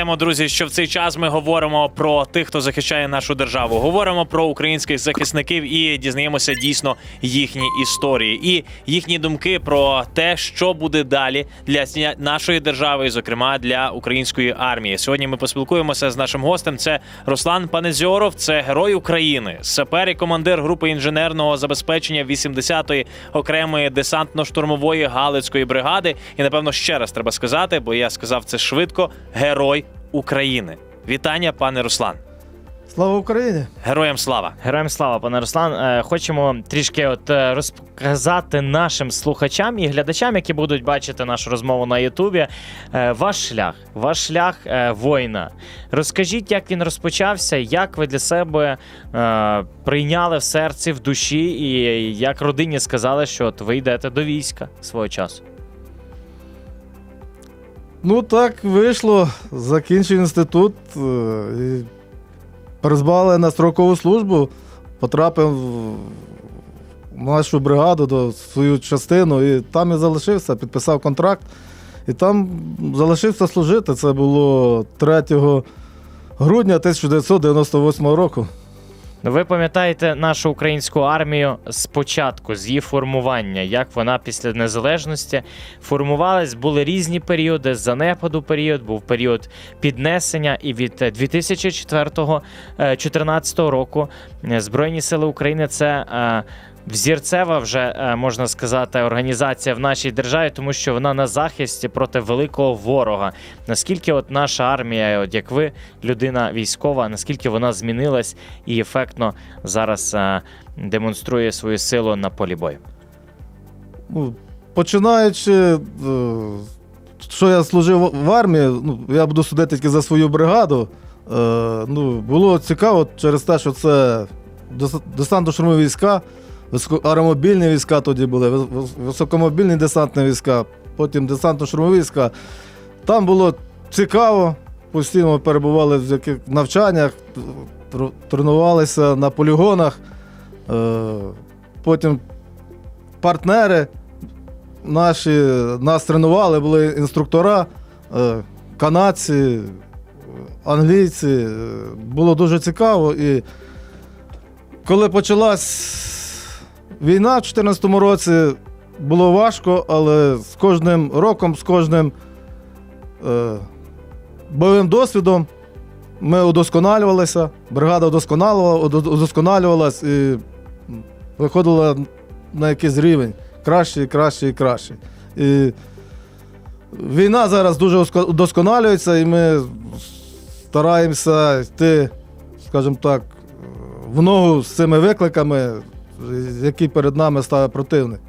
Нагадаємо, друзі, що в цей час ми говоримо про тих, хто захищає нашу державу. Говоримо про українських захисників і дізнаємося дійсно їхні історії і їхні думки про те, що буде далі для нашої держави, і, зокрема для української армії. Сьогодні ми поспілкуємося з нашим гостем. Це Руслан Панезьоров, це герой України, сапер і командир групи інженерного забезпечення 80-ї окремої десантно-штурмової галицької бригади. І напевно ще раз треба сказати, бо я сказав це швидко. Герой України. Вітання, пане Руслан. Слава Україні! Героям слава! Героям слава, пане Руслан. Е, Хочемо трішки от е, розказати нашим слухачам і глядачам, які будуть бачити нашу розмову на Ютубі. е, Ваш шлях, ваш шлях воїна. Розкажіть, як він розпочався, як ви для себе прийняли в серці, в душі, і як родині сказали, що от ви йдете до війська свого часу. Ну так вийшло. Закінчив інститут е, і призвали на строкову службу, потрапив в нашу бригаду до свою частину, і там і залишився, підписав контракт. І там залишився служити. Це було 3 грудня 1998 року. Ви пам'ятаєте нашу українську армію спочатку, з її формування, як вона після незалежності формувалась, були різні періоди, занепаду період, був період піднесення, і від 2004-2014 року е, Збройні Сили України це. Взірцева вже е, можна сказати організація в нашій державі, тому що вона на захисті проти великого ворога. Наскільки от наша армія, от як ви, людина військова, наскільки вона змінилась і ефектно зараз е, демонструє свою силу на полі бою? Ну, починаючи, е, що я служив в армії, ну, я буду судити тільки за свою бригаду. Ну, було цікаво через те, що це дес- десантно-штурмові війська, аеромобільні війська тоді були, вис- вис- високомобільні десантні війська, потім десантно-штурмові війська. Там було цікаво, постійно перебували в яких навчаннях, тренувалися на полігонах. Е, потім партнери наші нас тренували, були інструктора, е, канадці, англійці. Е, Було дуже цікаво. І коли почалась війна в 2014 році, було важко, але з кожним роком, з кожним е, бойовим досвідом ми удосконалювалися, бригада удосконалювала, удо- і виходила на якийсь рівень краще, краще і краще. І війна зараз дуже удосконалюється, і ми стараємося йти, скажімо так, в ногу з цими викликами, які перед нами ставить противник.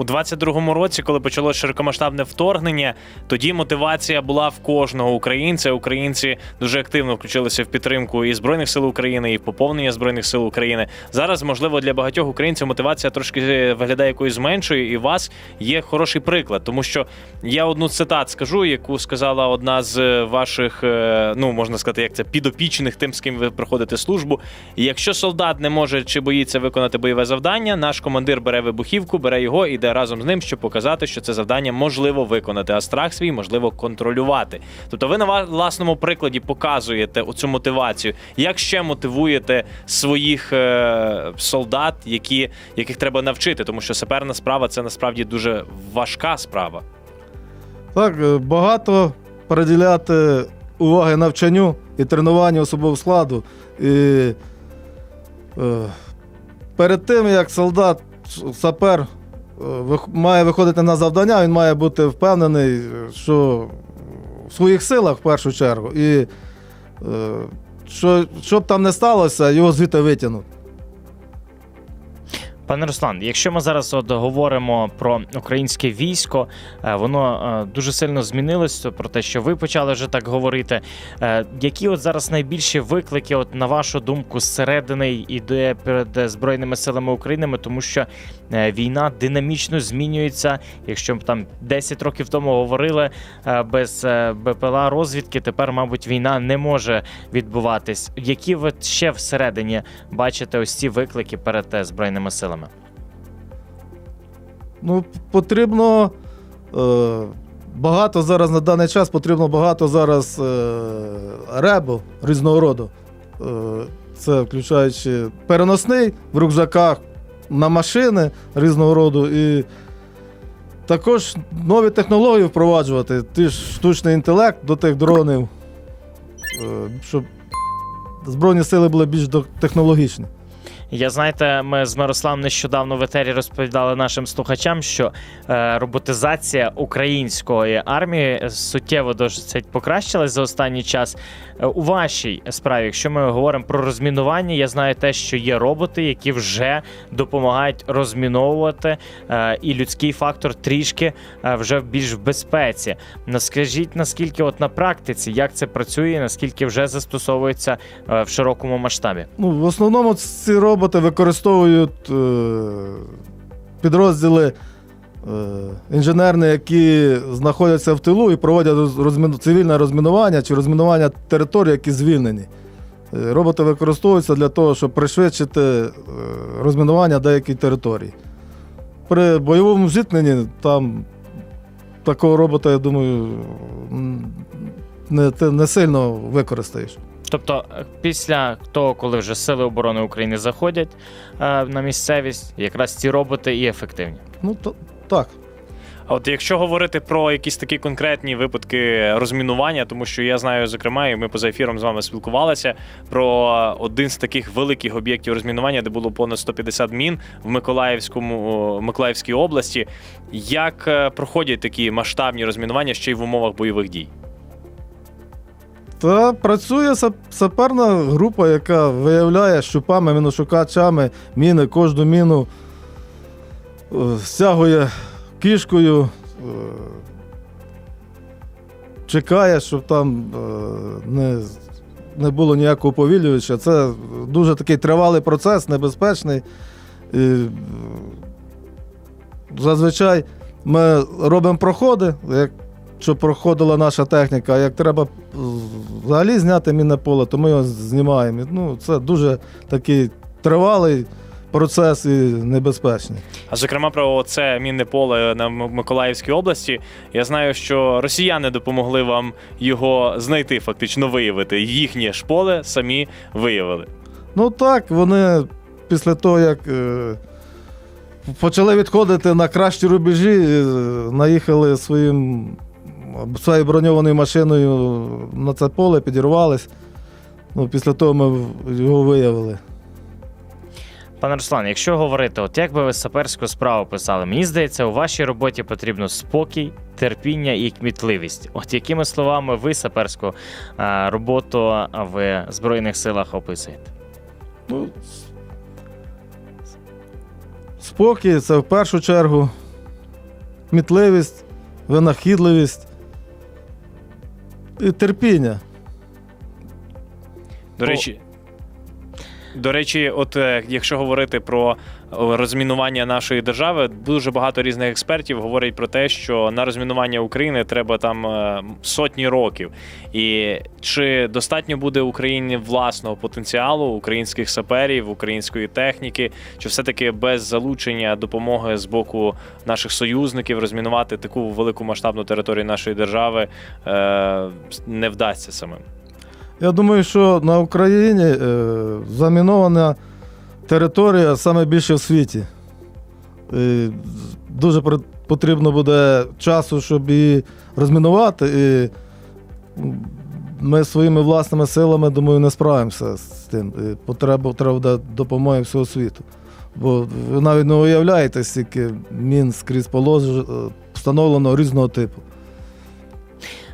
У 22-му році, коли почалось широкомасштабне вторгнення, тоді мотивація була в кожного українця. Українці дуже активно включилися в підтримку і збройних сил України, і в поповнення збройних сил України. Зараз, можливо, для багатьох українців мотивація трошки е, виглядає якоюсь меншою, і у вас є хороший приклад, тому що я одну цитат скажу, яку сказала одна з ваших, е, ну можна сказати, як це підопічних, тим, з ким ви проходите службу. Якщо солдат не може чи боїться виконати бойове завдання, наш командир бере вибухівку, бере його і йде разом з ним, щоб показати, що це завдання можливо виконати, а страх свій можливо контролювати. Тобто, ви на власному прикладі показуєте оцю мотивацію. Як ще мотивуєте своїх е, солдат, які, яких треба навчити, тому що саперна справа це насправді дуже важка справа. Так, е, багато приділяти уваги навчанню і тренуванню особового складу. І е, перед тим, як солдат, сапер має виходити на завдання, він має бути впевнений, що в своїх силах в першу чергу. І е, що, що б там не сталося, його звідти витягнуть. Пане Руслан, якщо ми зараз от говоримо про українське військо, е, воно е, дуже сильно змінилося про те, що ви почали вже так говорити. Е, Які от зараз найбільші виклики, от на вашу думку, зсередини іде перед збройними силами України, тому що війна динамічно змінюється. Якщо там 10 років тому говорили без БПЛА розвідки, тепер, мабуть, війна не може відбуватись. Які ви ще всередині бачите ось ці виклики перед збройними силами? Ну, потрібно е, багато зараз на даний час потрібно багато зараз е, ребу різного роду. Е, це включаючи переносний в рюкзаках на машини різного роду. І також нові технології впроваджувати, ті ж штучний інтелект до тих дронів, е, щоб Збройні сили були більш технологічні. Я знаєте, ми з Мирославом нещодавно в етері розповідали нашим слухачам, що е, роботизація української армії суттєво досить покращилась за останній час. Е, у вашій справі, якщо ми говоримо про розмінування, я знаю те, що є роботи, які вже допомагають розміновувати, е, і людський фактор трішки е, вже більш в безпеці. Наскажіть, наскільки от на практиці як це працює, наскільки вже застосовується е, в широкому масштабі? Ну, в основному ці роботи використовують е, підрозділи е, інженерні, які знаходяться в тилу і проводять роз- розмін... цивільне розмінування чи розмінування територій, які звільнені. Е, Роботи використовуються для того, щоб пришвидшити розмінування деяких територій. При бойовому зіткненні там такого робота, я думаю, не, ти не сильно використаєш. Тобто, е, після того, коли вже сили оборони України заходять е, на місцевість, якраз ці роботи і ефективні. Ну, то, так. А от якщо говорити про якісь такі конкретні випадки розмінування, тому що я знаю, зокрема, і ми поза ефіром з вами спілкувалися про один з таких великих об'єктів розмінування, де було понад 150 мін в Миколаївському Миколаївській області. Як е, проходять такі масштабні розмінування ще й в умовах бойових дій? Та працює саперна група, яка виявляє щупами, міношукачами міни, кожну міну е, стягує кішкою, е, чекає, щоб там е, не, не було ніякого повілювача. Це дуже такий тривалий процес, небезпечний. І, зазвичай ми робимо проходи, як щоб проходила наша техніка. Як треба взагалі зняти мінне поле, то ми його знімаємо. Ну, це дуже такий тривалий процес і небезпечний. А зокрема, про це мінне поле на Миколаївській області. Я знаю, що росіяни допомогли вам його знайти, фактично виявити. Їхнє ж поле самі виявили. Ну так, вони після того, як е, почали відходити на кращі рубежі, е, наїхали своїм, своєю броньованою машиною на це поле, підірвались. Ну, після того ми його виявили. Пане Руслан, якщо говорити, от як би ви саперську справу писали, мені здається, у вашій роботі потрібно спокій, терпіння і кмітливість. От якими словами ви саперську е, роботу в Збройних силах описуєте? Ну, спокій це в першу чергу. Кмітливість, винахідливість терпіння. До речі, до речі, от е, якщо говорити про розмінування нашої держави, дуже багато різних експертів говорять про те, що на розмінування України треба там е, сотні років. І чи достатньо буде Україні власного потенціалу, українських саперів, української техніки, чи все-таки без залучення допомоги з боку наших союзників розмінувати таку велику масштабну територію нашої держави е, не вдасться самим? Я думаю, що на Україні е, замінована територія саме більше в світі. І дуже потрібно буде часу, щоб її розмінувати. І ми своїми власними силами, думаю, не справимося з тим. І Потреба треба допомоги всього світу. Бо ви навіть не уявляєте, скільки мін скрізь полож... е, встановлено різного типу.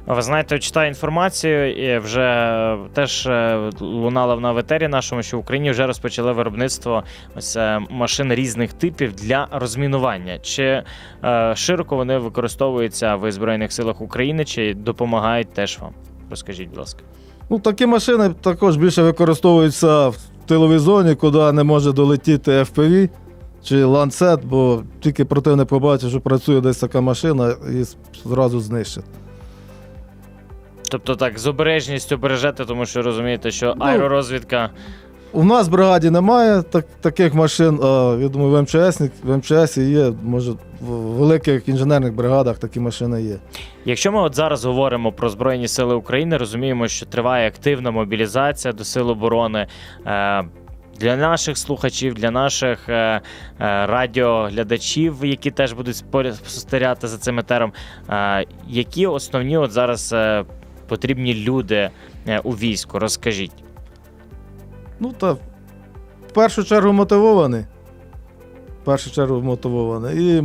Ви знаєте, читаю інформацію, і вже теж е, лунала вона в етері нашому, що в Україні вже розпочали виробництво ось е, машин різних типів для розмінування. Чи е, широко вони використовуються в Збройних силах України, чи допомагають теж вам? Розкажіть, будь ласка. Ну, такі машини також більше використовуються в тиловій зоні, куди не може долетіти FPV чи ланцет, бо тільки противник побачить, що працює десь така машина і зразу знищить. Тобто так, з обережністю бережете, тому що розумієте, що Ну, аеророзвідка У нас в бригаді немає так, таких машин, а я думаю, в МЧС, в МЧС є, може, в великих інженерних бригадах такі машини є. Якщо ми от зараз говоримо про Збройні Сили України, розуміємо, що триває активна мобілізація до сил оборони. Е, Для наших слухачів, для наших е, е, радіоглядачів, які теж будуть споря- спостерігати за цим етером, е, які основні от зараз е, потрібні люди е, у війську? Розкажіть. Ну, та в першу чергу мотивований. В першу чергу мотивований. І е,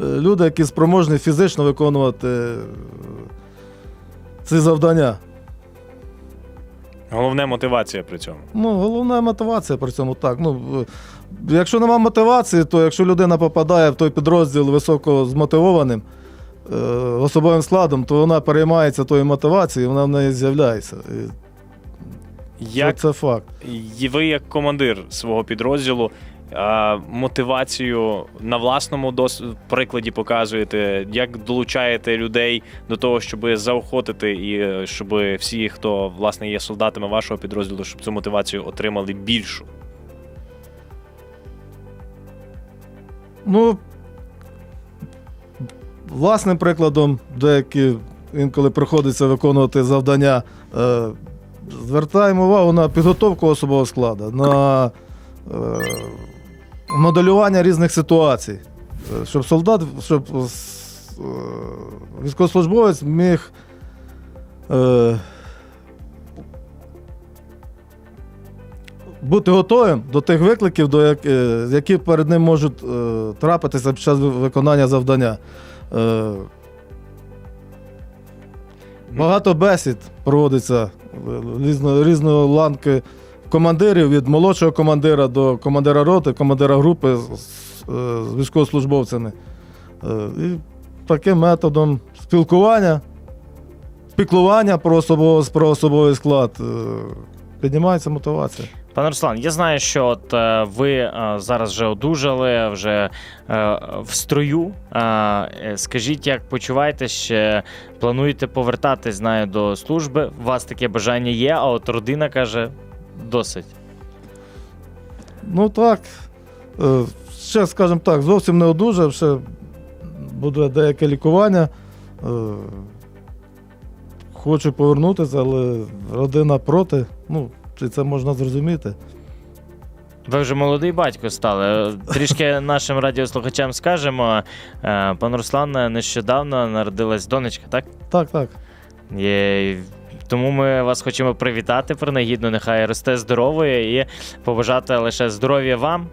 люди, які спроможні фізично виконувати е, ці завдання. Головне мотивація при цьому. Ну, головна мотивація при цьому так. Ну, якщо нема мотивації, то якщо людина попадає в той підрозділ високо змотивованим особовим складом, то вона переймається тою мотивацією, вона в неї з'являється. Як Це факт. І ви, як командир свого підрозділу, мотивацію на власному дос... прикладі показуєте, як долучаєте людей до того, щоб заохотити і е, щоб всі, хто власне є солдатами вашого підрозділу, щоб цю мотивацію отримали більшу. Ну, власним прикладом, деякі інколи приходиться виконувати завдання. Е, звертаємо увагу на підготовку особового складу, на е, моделювання різних ситуацій, Е, щоб солдат, щоб військовослужбовець міг. Бути готовим до тих викликів, до як, які перед ним можуть трапитися під час виконання завдання. Е, багато бесід проводиться е, різно, різної ланки командирів від молодшого командира до командира роти, командира групи з, з, е, військовослужбовцями. Е, і таким методом спілкування, піклування про, особово, про особовий склад піднімається мотивація. Пане Руслан, я знаю, що от е, ви е, зараз вже одужали, вже е, в строю. Скажіть, як почуваєтесь? Ще плануєте повертатись, знаю, до служби? У вас таке бажання є, а от родина каже досить. Ну так. Ще, скажімо так, зовсім не одужав, ще буде деяке лікування. Хочу повернутися, але родина проти. Ну, чи це можна зрозуміти. Ви вже молодий батько стали. Трішки нашим радіослухачам скажемо. е, Пан Руслан нещодавно народилась донечка, так? Так, так. Є, тому ми вас хочемо привітати принагідно. Нехай росте здоровою і побажати лише здоров'я вам,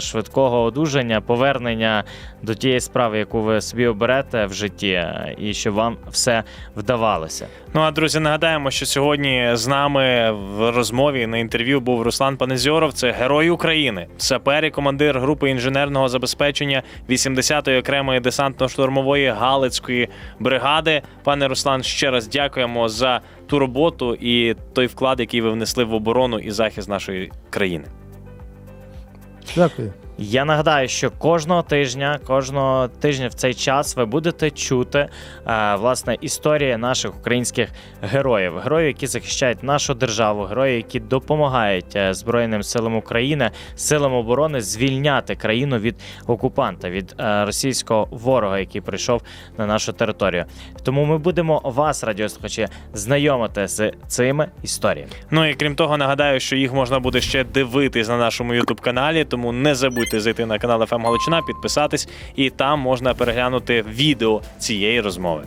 швидкого одужання, повернення до тієї справи, яку ви собі оберете в житті, і щоб вам все вдавалося. Ну а друзі, нагадаємо, що сьогодні з нами в розмові на інтерв'ю був Руслан Панезьоров. Це герой України, сапер і командир групи інженерного забезпечення 80-ї окремої десантно-штурмової Галицької бригади. Пане Руслан, ще раз дякуємо за ту роботу і той вклад, який ви внесли в оборону і захист нашої країни. Дякую. Я нагадаю, що кожного тижня, кожного тижня в цей час ви будете чути е, власне історії наших українських героїв, героїв, які захищають нашу державу, героїв, які допомагають е, Збройним силам України, силам оборони звільняти країну від окупанта, від е, російського ворога, який прийшов на нашу територію. Тому ми будемо вас, радіослухачі, знайомити з цими історіями. Ну і крім того, нагадаю, що їх можна буде ще дивитись на нашому youtube каналі, тому не забудьте зайти на канал FM Галичина, підписатись, і там можна переглянути відео цієї розмови.